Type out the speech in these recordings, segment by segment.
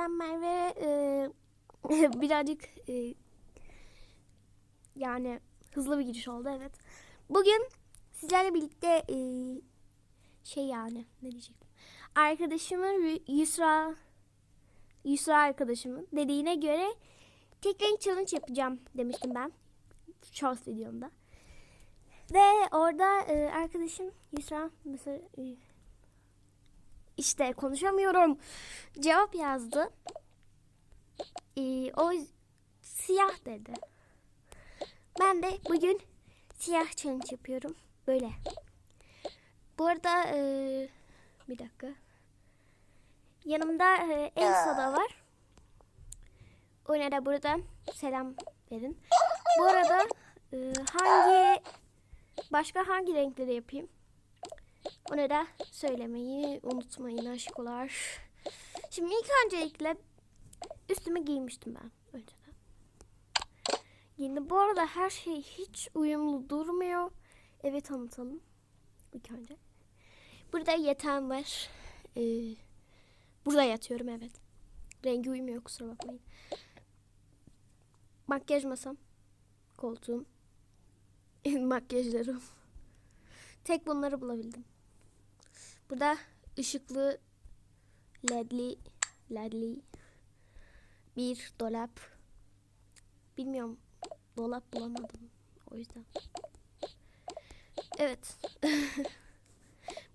ben Merve. Ee, birazcık e, yani hızlı bir giriş oldu evet. Bugün sizlerle birlikte e, şey yani ne diyecektim. Arkadaşımın Yusra Yusra arkadaşımın dediğine göre tek renk challenge yapacağım demiştim ben. Shorts videomda. Ve orada e, arkadaşım Yusra mesela e, işte konuşamıyorum. Cevap yazdı. E, o siyah dedi. Ben de bugün siyah challenge yapıyorum. Böyle. Bu arada e, bir dakika. Yanımda e, Elsa da var. Ona da buradan selam verin. Bu arada e, hangi başka hangi renkleri yapayım? Onu da söylemeyi unutmayın aşkolar. Şimdi ilk öncelikle üstümü giymiştim ben önceden. Giyindim. Bu arada her şey hiç uyumlu durmuyor. Evi tanıtalım ilk önce. Burada yatağım var. Ee, burada yatıyorum evet. Rengi uymuyor kusura bakmayın. Makyaj masam. Koltuğum. Makyajlarım. Tek bunları bulabildim. Burada ışıklı ledli ledli bir dolap. Bilmiyorum dolap bulamadım o yüzden. Evet.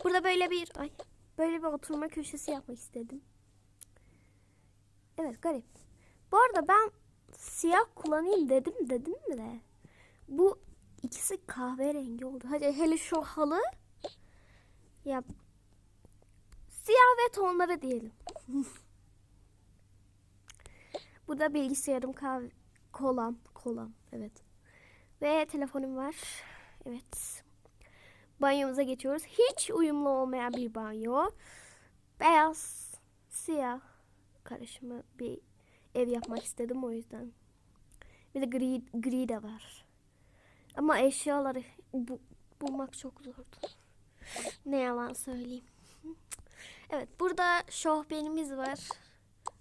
Burada böyle bir ay böyle bir oturma köşesi yapmak istedim. Evet garip. Bu arada ben siyah kullanayım dedim dedim mi de bu ikisi kahverengi oldu. Hadi hele şu halı ya siyah ve tonları diyelim. Burada bilgisayarım kahve kolam kolam evet. Ve telefonum var. Evet. Banyomuza geçiyoruz. Hiç uyumlu olmayan bir banyo. Beyaz, siyah karışımı bir ev yapmak istedim o yüzden. Bir de gri, gri de var. Ama eşyaları bu, bulmak çok zordu. Ne yalan söyleyeyim. Evet burada şofbenimiz var.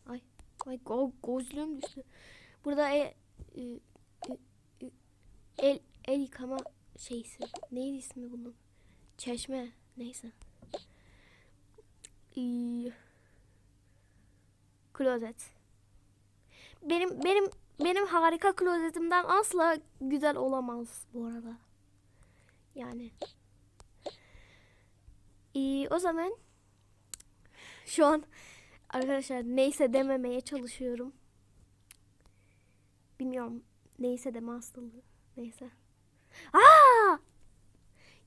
Ay, ay go, gözlüğüm düştü. Burada e, e, e, e, el, el yıkama şeysi. Neydi ismi bunun? Çeşme. Neyse. Ee, klozet. Benim benim benim harika klozetimden asla güzel olamaz bu arada. Yani. Ee, o zaman şu an arkadaşlar neyse dememeye çalışıyorum. Bilmiyorum neyse deme hastalığı. Neyse. Aa!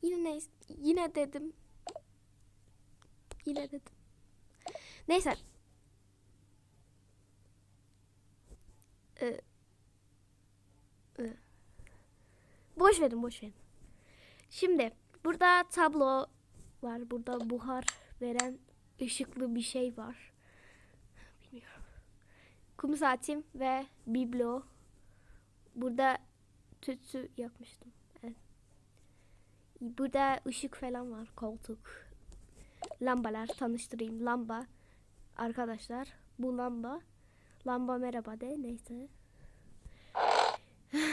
Yine neyse yine dedim. Yine dedim. Neyse. Ee, e. Boş verin boş verin. Şimdi burada tablo var. Burada buhar veren ışıklı bir şey var. Bilmiyorum. Kum saatim ve biblo. Burada tütsü yapmıştım. Evet. Burada ışık falan var. Koltuk. Lambalar tanıştırayım. Lamba. Arkadaşlar bu lamba. Lamba merhaba de neyse.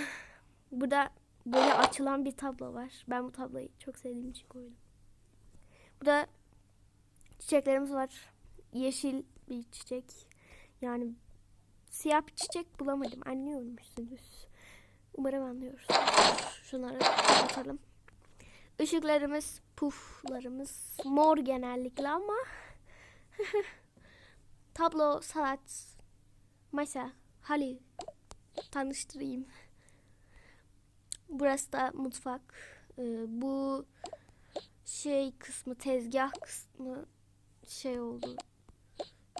Burada böyle açılan bir tablo var. Ben bu tabloyu çok sevdiğim için koydum. Burada çiçeklerimiz var. Yeşil bir çiçek. Yani siyah bir çiçek bulamadım. Anlıyormuşsunuz. Umarım anlıyorsunuz. Şunları atalım. Işıklarımız, puflarımız mor genellikle ama tablo, saat, masa, halı tanıştırayım. Burası da mutfak. Ee, bu şey kısmı, tezgah kısmı şey oldu.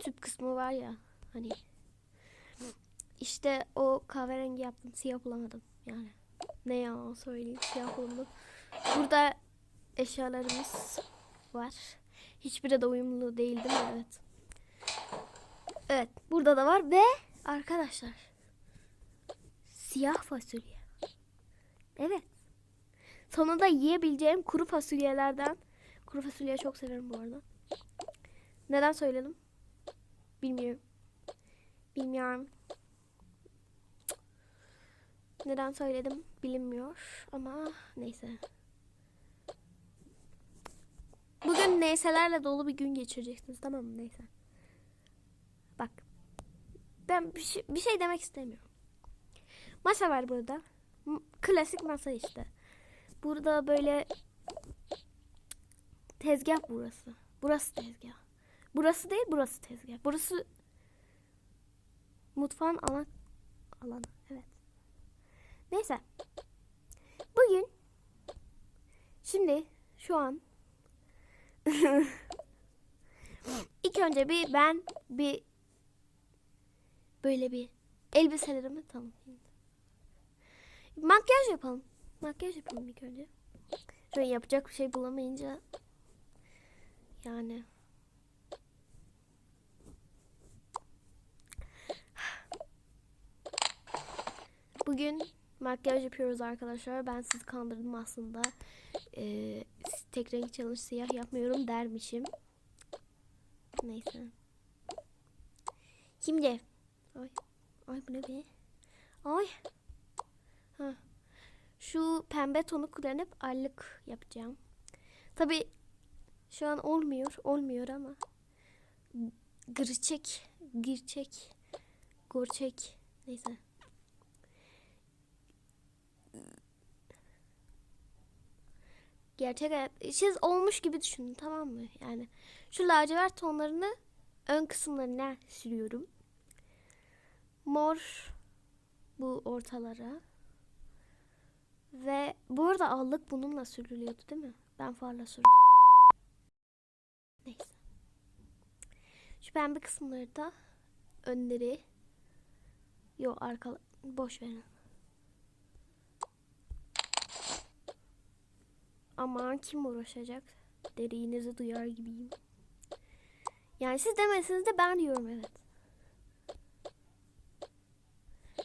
Tüp kısmı var ya hani. İşte o kahverengi yaptım. Siyah bulamadım yani. Ne yalan söyleyeyim siyah bulamadım. Burada eşyalarımız var. Hiçbiri de uyumlu değil değil mi? Evet. Evet. Burada da var ve arkadaşlar siyah fasulye. Evet. Sonunda yiyebileceğim kuru fasulyelerden. Kuru fasulyeyi çok severim bu arada. Neden söyledim? Bilmiyorum. Bilmiyorum. Neden söyledim bilinmiyor ama neyse. Bugün neyselerle dolu bir gün geçireceksiniz tamam mı? Neyse. Bak. Ben bir şey, bir şey demek istemiyorum. Masa var burada. Klasik masa işte. Burada böyle tezgah burası. Burası tezgah. Burası değil burası tezgah. Burası mutfağın ana alanı. Evet. Neyse. Bugün şimdi şu an ilk önce bir ben bir böyle bir elbiselerimi tanıtayım. Makyaj yapalım. Makyaj yapalım ilk önce. Şöyle yapacak bir şey bulamayınca yani Bugün makyaj yapıyoruz arkadaşlar. Ben sizi kandırdım aslında. Ee, tek renk challenge siyah yapmıyorum dermişim. Neyse. Şimdi. Ay. Ay bu ne be? Ay. Ha. Şu pembe tonu kullanıp aylık yapacağım. Tabi şu an olmuyor. Olmuyor ama. Gırçek. Girçek. Gorçek. Neyse. Gerçek hayat siz olmuş gibi düşünün tamam mı? Yani şu lacivert tonlarını ön kısımlarına sürüyorum. Mor bu ortalara. Ve bu arada allık bununla sürülüyordu değil mi? Ben farla sürdüm. Neyse. Şu pembe kısımları da önleri yok arka boş verin. Aman kim uğraşacak? Deriğinizi duyar gibiyim. Yani siz demesiniz de ben diyorum evet.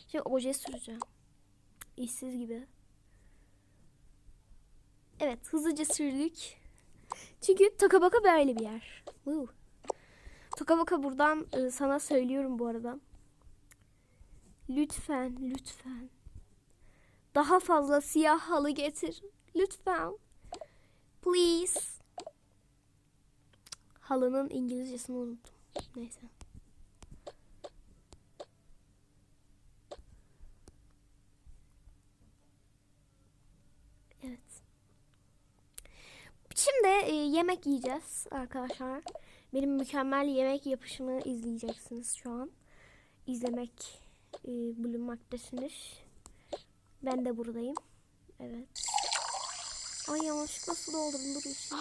Şimdi oje süreceğim. İşsiz gibi. Evet hızlıca sürdük. Çünkü Tokabaka böyle bir yer. Woo. Tokabaka buradan e, sana söylüyorum bu arada. Lütfen lütfen. Daha fazla siyah halı getir. Lütfen. Please. Halının İngilizcesini unuttum. Neyse. Evet. Şimdi e, yemek yiyeceğiz arkadaşlar. Benim mükemmel yemek yapışımı izleyeceksiniz şu an. İzlemek e, bulunmaktasınız. Ben de buradayım. Evet. Ay yanlışlıkla su doldurdum dur içine.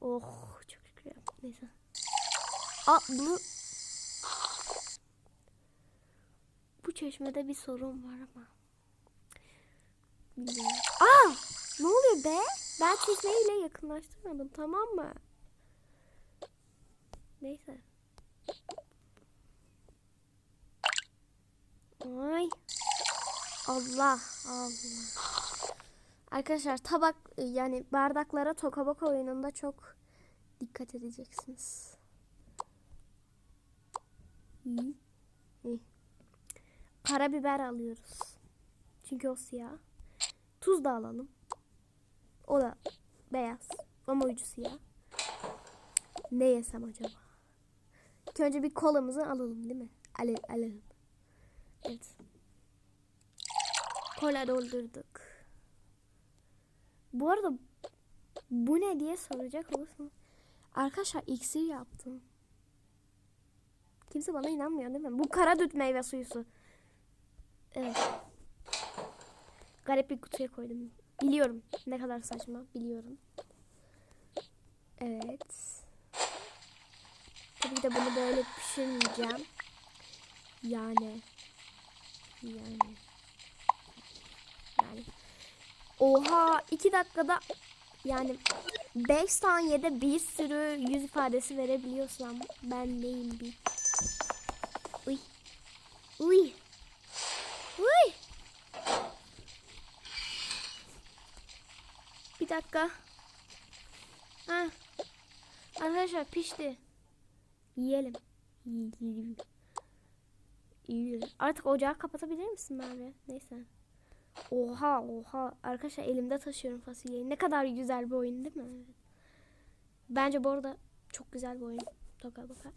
Oh çok şükür ya. Neyse. Aa bunu... Bu çeşmede bir sorun var ama. Bilmiyorum. Aa! Ne oluyor be? Ben çeşmeyi bile yakınlaştırmadım tamam mı? Neyse. Ay. Allah Allah. Arkadaşlar tabak yani bardaklara tokabak oyununda çok dikkat edeceksiniz. İyi. İyi. Karabiber alıyoruz. Çünkü o siyah. Tuz da alalım. O da beyaz. Ama ucu siyah. Ne yesem acaba? İlk önce bir kolamızı alalım değil mi? Alalım. alalım. Evet. Kola doldurduk. Bu arada bu ne diye soracak olursanız. Arkadaşlar iksir yaptım. Kimse bana inanmıyor değil mi? Bu kara düt meyve suyusu. Evet. Garip bir kutuya koydum. Biliyorum. Ne kadar saçma. Biliyorum. Evet. Tabii de bunu böyle pişirmeyeceğim. Yani. Yani. Yani. Oha 2 dakikada yani 5 saniyede bir sürü yüz ifadesi verebiliyorsam ben neyim bir. Uy. Uy. Uy. Bir dakika. Ha. Arkadaşlar pişti. Yiyelim. Yiyelim. Artık ocağı kapatabilir misin Merve? Neyse. Oha oha. Arkadaşlar elimde taşıyorum fasulyeyi. Ne kadar güzel bir oyun değil mi? Bence bu arada çok güzel bir oyun. Toka boka.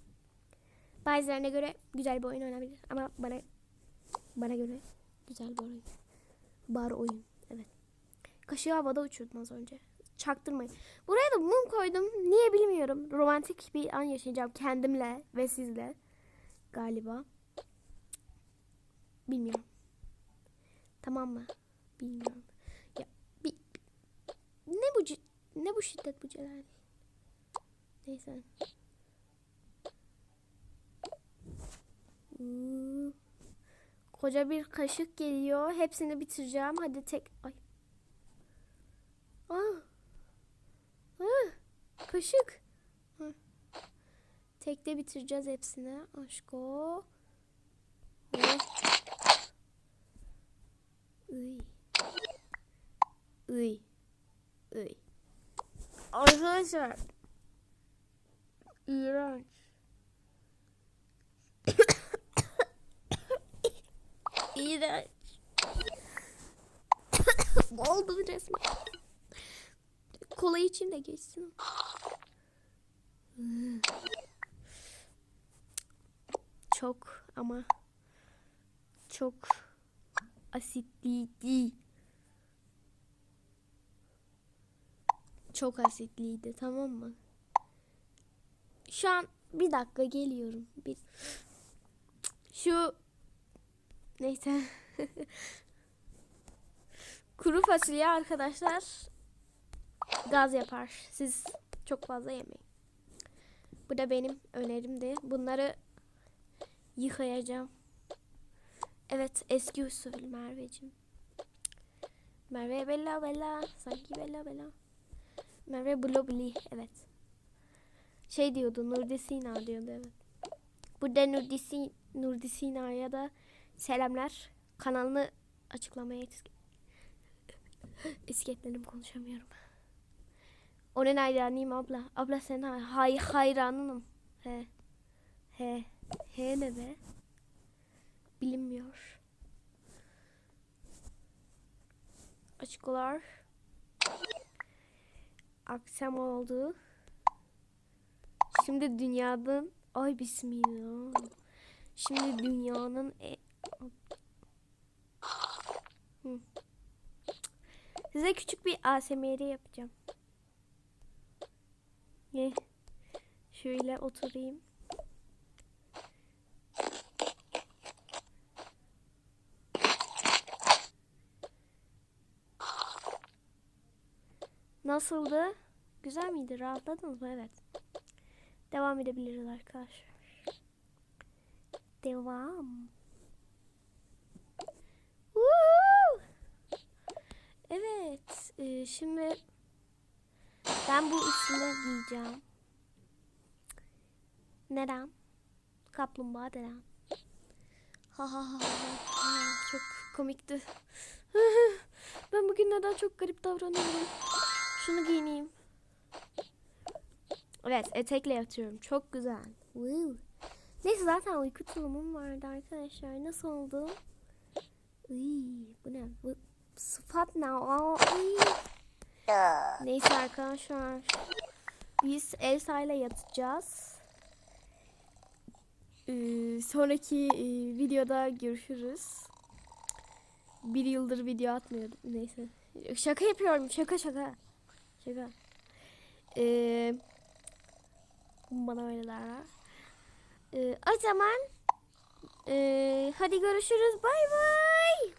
Bazılarına göre güzel bir oyun olabilir. Ama bana bana göre güzel bir oyun. Bar oyun. Evet. Kaşığı havada uçurdum az önce. Çaktırmayın. Buraya da mum koydum. Niye bilmiyorum. Romantik bir an yaşayacağım kendimle ve sizle. Galiba. Bilmiyorum. Tamam mı? Bilmiyorum. Ya bir, bir- ne bu ne bu şiddet bu Celal? Neyse. Uuu. Koca bir kaşık geliyor. Hepsini bitireceğim. Hadi tek ay. Ah. Ah. Kaşık. Hı. Tekte bitireceğiz hepsini. Aşko. Oh. Iy. Iy. Iy. Arkadaşlar. İğrenç. İğrenç. Boğuldum resmen. Kola için de geçsin. Çok ama çok asitliydi. Çok asitliydi tamam mı? Şu an bir dakika geliyorum. Bir şu neyse. Kuru fasulye arkadaşlar gaz yapar. Siz çok fazla yemeyin. Bu da benim önerimdi. Bunları yıkayacağım. Evet eski usul Merveciğim. Merve Bella Bella. Sanki Bella Bella. Merve Blobli. Evet. Şey diyordu Nurdi Sina diyordu evet. Burada Nurdi, Si- Nurdi Sina'ya da selamlar. Kanalını açıklamaya eski- etiketledim konuşamıyorum. Onun hayranıyım abla. Abla sen ha- hay hayranınım. He. He. He ne be? Bilinmiyor. Açıklar. Akşam oldu. Şimdi dünyanın ay bismillah. Şimdi dünyanın e-. Size küçük bir ASMR yapacağım. Şöyle oturayım. Nasıldı? Güzel miydi? Rahatladınız mı? Evet. Devam edebiliriz arkadaşlar. Devam. Woo! Evet. e, şimdi ben bu üstüne giyeceğim. Neden? Kaplumbağa neden? Ha ha ha. ha. Çok komikti. ben bugün neden çok garip davranıyorum? Şunu giyineyim. Evet etekle yatıyorum. Çok güzel. Woo. Neyse zaten uyku tulumum vardı arkadaşlar. Nasıl oldu? Bu ne? Bu sıfat ne? Aa, iy. Neyse arkadaşlar. Biz Elsa ile yatacağız. Ee, sonraki e, videoda görüşürüz. Bir yıldır video atmıyordum. Neyse. Şaka yapıyorum. Şaka şaka. Şaka. Ee, bana öyle derler. Ee, o zaman ee, hadi görüşürüz. Bay bay.